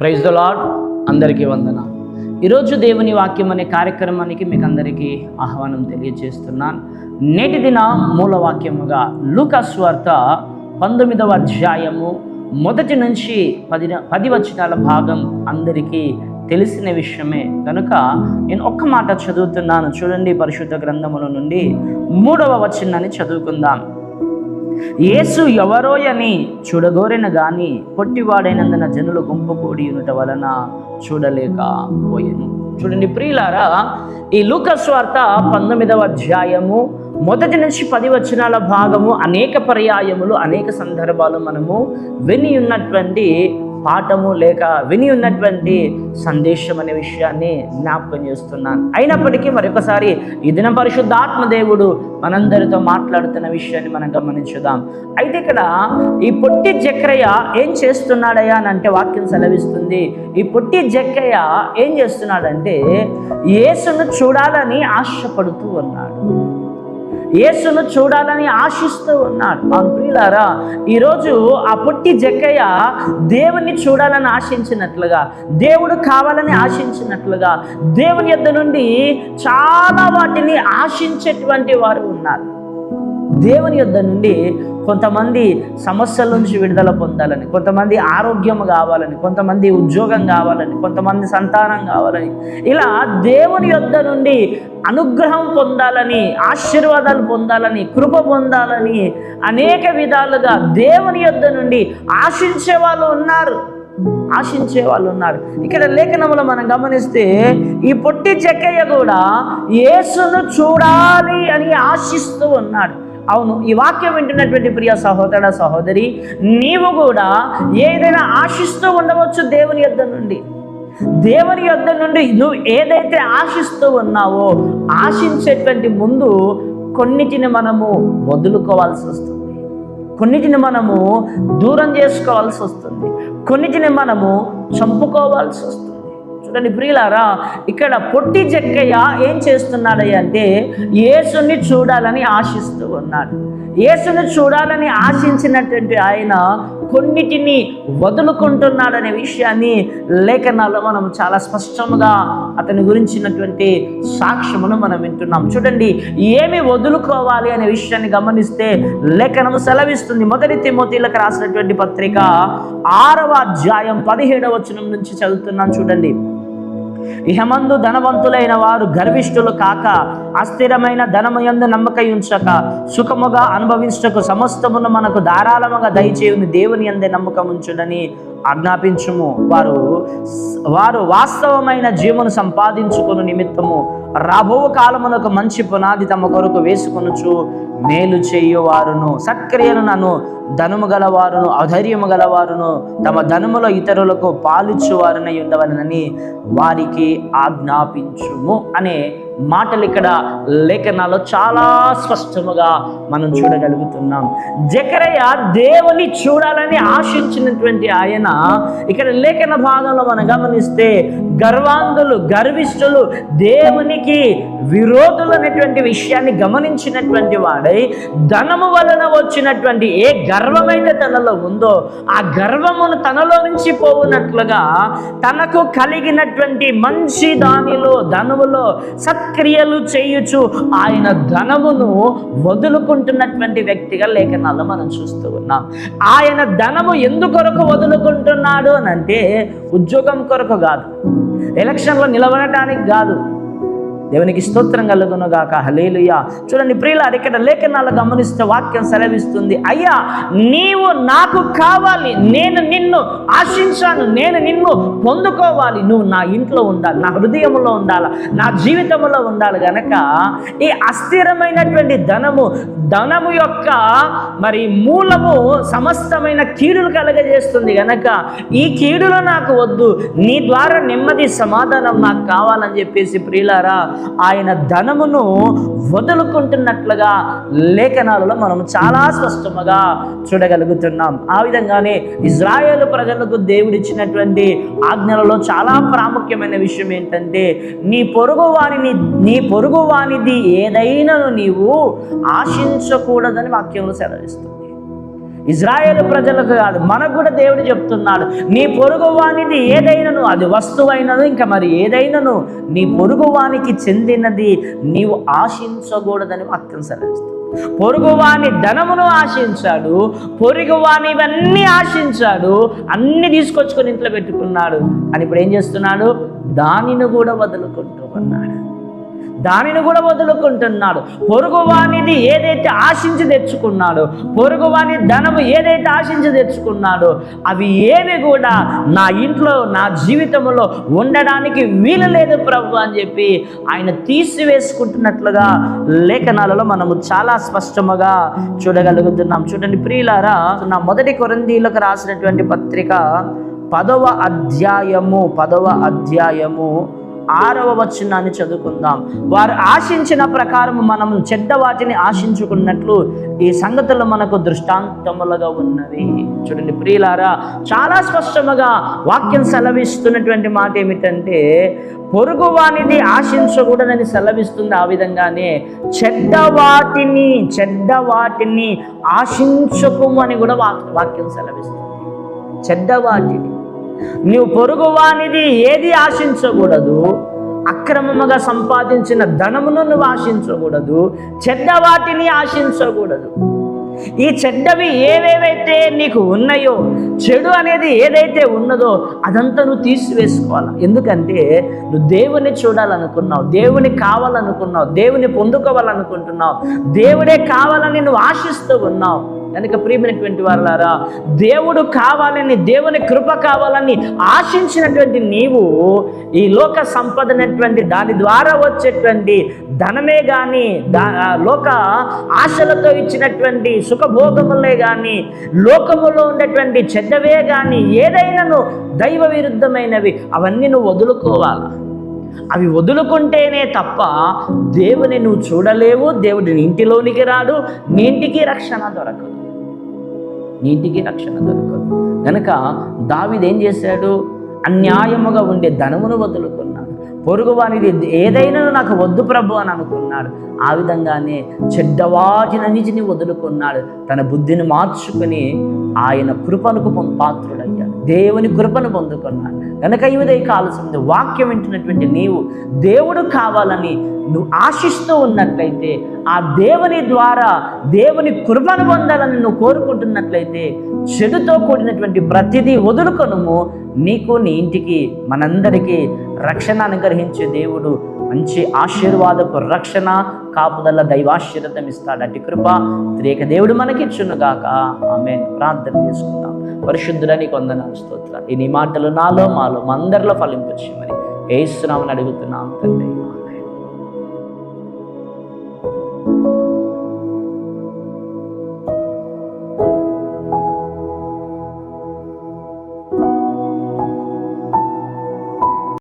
Praise the lord అందరికీ వందన ఈరోజు దేవుని వాక్యం అనే కార్యక్రమానికి మీకు అందరికీ ఆహ్వానం తెలియజేస్తున్నాను. నేటి దిన మూల వాక్యముగా లూకాస్వార్త పంతొమ్మిదవ అధ్యాయము మొదటి నుంచి పది పది వచనాల భాగం అందరికీ తెలిసిన విషయమే. కనుక నేను ఒక్క మాట చదువుతున్నాను. చూడండి పరిశుద్ధ గ్రంథముల నుండి మూడవ వచనాన్ని చదువుకుందాం. యేసు ఎవరోయని చూడగోరెన గాని పొట్టివాడైనందున జనులు గుంపు కూడి ఉన్నట వలన చూడలేకపోయాను చూడండి ప్రియులారా ఈ లూకస్వార్త పంతొమ్మిదవ అధ్యాయము మొదటి నుంచి పది వచనాల భాగము అనేక పర్యాయములు అనేక సందర్భాలు మనము విని ఉన్నటువంటి పాఠము లేక విని ఉన్నటువంటి సందేశం అనే విషయాన్ని జ్ఞాపకం చేస్తున్నాను. అయినప్పటికీ మరొకసారి ఈ దిన పరిశుద్ధాత్మ దేవుడు మనందరితో మాట్లాడుతున్న విషయాన్ని మనం గమనించుదాం. అయితే ఇక్కడ ఈ పొట్టి జక్రయ్య ఏం చేస్తున్నాడయ్యా అని అంటే వాక్యం సెలవిస్తుంది. ఈ పొట్టి జక్కయ్య ఏం చేస్తున్నాడంటే యేసును చూడాలని ఆశపడుతూ ఉన్నాడు. యేసును చూడాలని ఆశిస్తూ ఉన్నాడు. అవును ప్రియులారా ఈరోజు ఆ పుట్టి జక్కయ్య దేవుణ్ణి చూడాలని ఆశించినట్లుగా దేవుడు కావాలని ఆశించినట్లుగా దేవుని యొద్ద నుండి చాలా వాటిని ఆశించేటువంటి వారు ఉన్నారు. దేవుని యొద్ద నుండి కొంతమంది సమస్యల నుంచి విడుదల పొందాలని కొంతమంది ఆరోగ్యం కావాలని కొంతమంది ఉద్యోగం కావాలని కొంతమంది సంతానం కావాలని ఇలా దేవుని యొద్ద నుండి అనుగ్రహం పొందాలని ఆశీర్వాదాలు పొందాలని కృప పొందాలని అనేక విధాలుగా దేవుని యొద్ద నుండి ఆశించే వాళ్ళు ఉన్నారు. ఆశించే వాళ్ళు ఉన్నారు. ఇక్కడ లేఖనంలో మనం గమనిస్తే ఈ పొట్టి చెక్కయ్య కూడా యేసును చూడాలి అని ఆశిస్తూ ఉన్నాడు. అవును ఈ వాక్యం వింటున్నటువంటి ప్రియ సహోదర సహోదరి నీవు కూడా ఏదైనా ఆశిస్తూ ఉండవచ్చు దేవుని యొద్ద నుండి. దేవుని యొద్ద నుండి నువ్వు ఏదైతే ఆశిస్తూ ఉన్నావో ఆశించేటువంటి ముందు కొన్నిటిని మనము వదులుకోవాల్సి వస్తుంది. కొన్నిటిని మనము దూరం చేసుకోవాల్సి వస్తుంది. కొన్నిటిని మనము చంపుకోవాల్సి వస్తుంది. చూడండి ప్రియులారా ఇక్కడ పొట్టి చెక్కయ్య ఏం చేస్తున్నాడయ్య అంటే యేసుని చూడాలని ఆశిస్తూ ఉన్నాడు. యేసుని చూడాలని ఆశించినటువంటి ఆయన కొన్నిటిని వదులుకుంటున్నాడనే విషయాన్ని లేఖనాల్లో మనం చాలా స్పష్టంగా అతని గురించినటువంటి సాక్ష్యమును మనం వింటున్నాం. చూడండి ఏమి వదులుకోవాలి అనే విషయాన్ని గమనిస్తే లేఖనము సెలవిస్తుంది. మొదటి తిమోతిలకు రాసినటువంటి పత్రిక ఆరవ అధ్యాయం పదిహేడవ వచనం నుంచి చదువుతున్నాం చూడండి. ఇహమందు ధనవంతులైన వారు గర్విష్ఠులు కాక అస్థిరమైన ధనమయందు నమ్మకై ఉంచక సుఖముగా అనుభవించటకు సమస్తమును మనకు ధారాళముగా దయచేయుని దేవుని అందే నమ్మకం ఉంచుడని ఆజ్ఞాపించుము. వారు వారు వాస్తవమైన జీవను సంపాదించుకుని నిమిత్తము రాబో కాలమునకు మంచి పునాది తమ కొరకు వేసుకొనుచు మేలు చేయువారును. సత్క్రియలు నన్ను ధనము గలవారును అధైర్యము గలవారును తమ ధనములో ఇతరులకు పాలిచ్చువారునై ఉండవలనని వారికి ఆజ్ఞాపించుము అనే మాటలు ఇక్కడ లేఖనాల్లో చాలా స్పష్టముగా మనం చూడగలుగుతున్నాం. జకరయ్య దేవుని చూడాలని ఆశించినటువంటి ఆయన ఇక్కడ లేఖన భాగంలో మనం గమనిస్తే గర్వాంధులు గర్విష్ఠులు దేవునికి విరోధులు అనేటువంటి విషయాన్ని గమనించినటువంటి వాడై ధనము వలన వచ్చినటువంటి ఏ గర్వమైతే తనలో ఉందో ఆ గర్వమును తనలో నుంచి పోవునట్లుగా తనకు కలిగినటువంటి మంచి దానిలో ధనములో సత్క్రియలు చేయుచు ఆయన ధనమును వదులుకుంటున్నటువంటి వ్యక్తిగా లేఖనాల్లో మనం చూస్తూ ఉన్నాం. ఆయన ధనము ఎందుకొరకు వదులుకుంటున్నాడు అని అంటే ఉద్యోగం కొరకు కాదు. ఎలక్షన్లో నిలబడటానికి కాదు. దేవునికి స్తోత్రం కలుగును గాక. హలేలుయా చూడండి ప్రియులారు ఇక్కడ లేఖనాలు గమనిస్తే వాక్యం సెలవిస్తుంది. అయ్యా నీవు నాకు కావాలి నేను నిన్ను ఆశించాను నేను నిన్ను పొందుకోవాలి. నువ్వు నా ఇంట్లో ఉండాలి నా హృదయంలో ఉండాలి నా జీవితంలో ఉండాలి గనక ఈ అస్థిరమైనటువంటి ధనము ధనము యొక్క మరి మూలము సమస్తమైన కీడులు కలగజేస్తుంది గనక ఈ కీడులు నాకు వద్దు నీ ద్వారా నెమ్మది సమాధానం నాకు కావాలని చెప్పేసి ప్రియులారా ఆయన ధనమును వదులుకుంటున్నట్లుగా లేఖనాలలో మనం చాలా స్పష్టముగా చూడగలుగుతున్నాం. ఆ విధంగానే ఇజ్రాయేల్ ప్రజలకు దేవుడిచ్చినటువంటి ఆజ్ఞలలో చాలా ప్రాముఖ్యమైన విషయం ఏంటంటే నీ పొరుగు వారిని నీ పొరుగు వానిది ఏదైనా నీవు ఆశించకూడదని వాక్యంలో సెలవిస్తుంది. ఇజ్రాయేల్ ప్రజలకు కాదు మనకు కూడా దేవుడు చెప్తున్నాడు నీ పొరుగు వానిది ఏదైనను అది వస్తువైనను ఇంకా మరి ఏదైనను నీ పొరుగు వానికి చెందినది నీవు ఆశించకూడదని వాక్యం సెలవిస్తుంది. పొరుగువాని ధనమును ఆశించాడు పొరుగువాని ఇవన్నీ ఆశించాడు అన్ని తీసుకొచ్చుకొని ఇంట్లో పెట్టుకున్నాడు. అని ఇప్పుడు ఏం చేస్తున్నాడు? దానిని కూడా వదులుకుంటూ ఉన్నాడు. దానిని కూడా వదులుకుంటున్నాడు. పొరుగువానిది ఏదైతే ఆశించి తెచ్చుకున్నాడో పొరుగువాని ధనము ఏదైతే ఆశించి తెచ్చుకున్నాడో అవి ఏవి కూడా నా ఇంట్లో నా జీవితంలో ఉండడానికి వీలు లేదు ప్రభు అని చెప్పి ఆయన తీసివేసుకుంటున్నట్లుగా లేఖనాలలో మనము చాలా స్పష్టముగా చూడగలుగుతున్నాం. చూడండి ప్రియులారా నా మొదటి కొరందీలకు రాసినటువంటి పత్రిక పదవ అధ్యాయము పదవ అధ్యాయము ఆరవ వచనాన్ని చదువుకుందాం. వారు ఆశించిన ప్రకారం మనం చెడ్డ వాటిని ఆశించుకున్నట్లు ఈ సంగతులు మనకు దృష్టాంతములుగా ఉన్నవి. చూడండి ప్రియులారా చాలా స్పష్టముగా వాక్యం సెలవిస్తున్నటువంటి మాట ఏమిటంటే పొరుగు వానిది ఆశించకూడదని సెలవిస్తుంది ఆ విధంగానే చెడ్డ వాటిని చెడ్డ వాటిని ఆశించకుము అని కూడా వాక్- వాక్యం సెలవిస్తుంది. చెడ్డ వాటిని నీవు పొరుగువానిది ఏది ఆశించకూడదు. అక్రమముగా సంపాదించిన ధనమును నువ్వు ఆశించకూడదు. చెడ్డ వాటిని ఆశించకూడదు. ఈ చెడ్డవి ఏవేవైతే నీకు ఉన్నాయో చెడు అనేది ఏదైతే ఉన్నదో అదంతా నువ్వు తీసివేసుకోవాలి? ఎందుకంటే నువ్వు దేవుని చూడాలనుకున్నావు దేవుని కావాలనుకున్నావు దేవుని పొందుకోవాలనుకుంటున్నావు దేవుడే కావాలని నువ్వు ఆశిస్తూ ఉన్నావు. కనుక ప్రియమైనటువంటి వారులారా దేవుడు కావాలని దేవుని కృప కావాలని ఆశించినటువంటి నీవు ఈ లోక సంపదనటువంటి దాని ద్వారా వచ్చేటువంటి ధనమే కానీ దా లోక ఆశలతో ఇచ్చినటువంటి సుఖభోగములే కానీ లోకములో ఉండేటువంటి చెడ్డవే కానీ ఏదైనాను దైవ విరుద్ధమైనవి అవన్నీ నువ్వు వదులుకోవాలి? అవి వదులుకుంటేనే తప్ప దేవుని నువ్వు చూడలేవు దేవుడిని ఇంటిలోనికి రాడు నీ ఇంటికి రక్షణ దొరకదు. నీటికి రక్షణ దొరకదు. గనక దావిదేం చేశాడు? అన్యాయముగా ఉండే ధనమును వదులుకున్నాడు. పొరుగువానిది ఏదైనా నాకు వద్దు ప్రభు అని అనుకున్నాడు. ఆ విధంగానే చెడ్డవాటినన్నిటిని వదులుకున్నాడు. తన బుద్ధిని మార్చుకుని ఆయన కృపను పాత్రుడయ్యాడు. దేవుని కృపను పొందుకున్నాడు. కనుక ఈ ఉదయ వాక్యం వింటున్నటువంటి నీవు దేవుడు కావాలని నువ్వు ఆశిస్తూ ఉన్నట్లయితే ఆ దేవుని ద్వారా దేవుని కృపను పొందాలని నువ్వు కోరుకుంటున్నట్లయితే చెడుతో కూడినటువంటి ప్రతిదీ వదులుకొనుము. నీకు నీ ఇంటికి మనందరికీ రక్షణ అనుగ్రహించే దేవుడు మంచి ఆశీర్వాదపు రక్షణ కాపుదల దైవాశీర్వతం ఇస్తాడు అటు కృప త్రేక దేవుడు మనకిచ్చునుగాక. ఆమె ప్రార్థన చేసుకుందాం. పరిశుద్ధులని కొందనాలు స్తోత్రాలు. ఇన్ని మాటలు నాలో మాలో మా అందరిలో ఫలింపచ్చి మరి ఏసునామని అడుగుతున్నాం తండ్రి.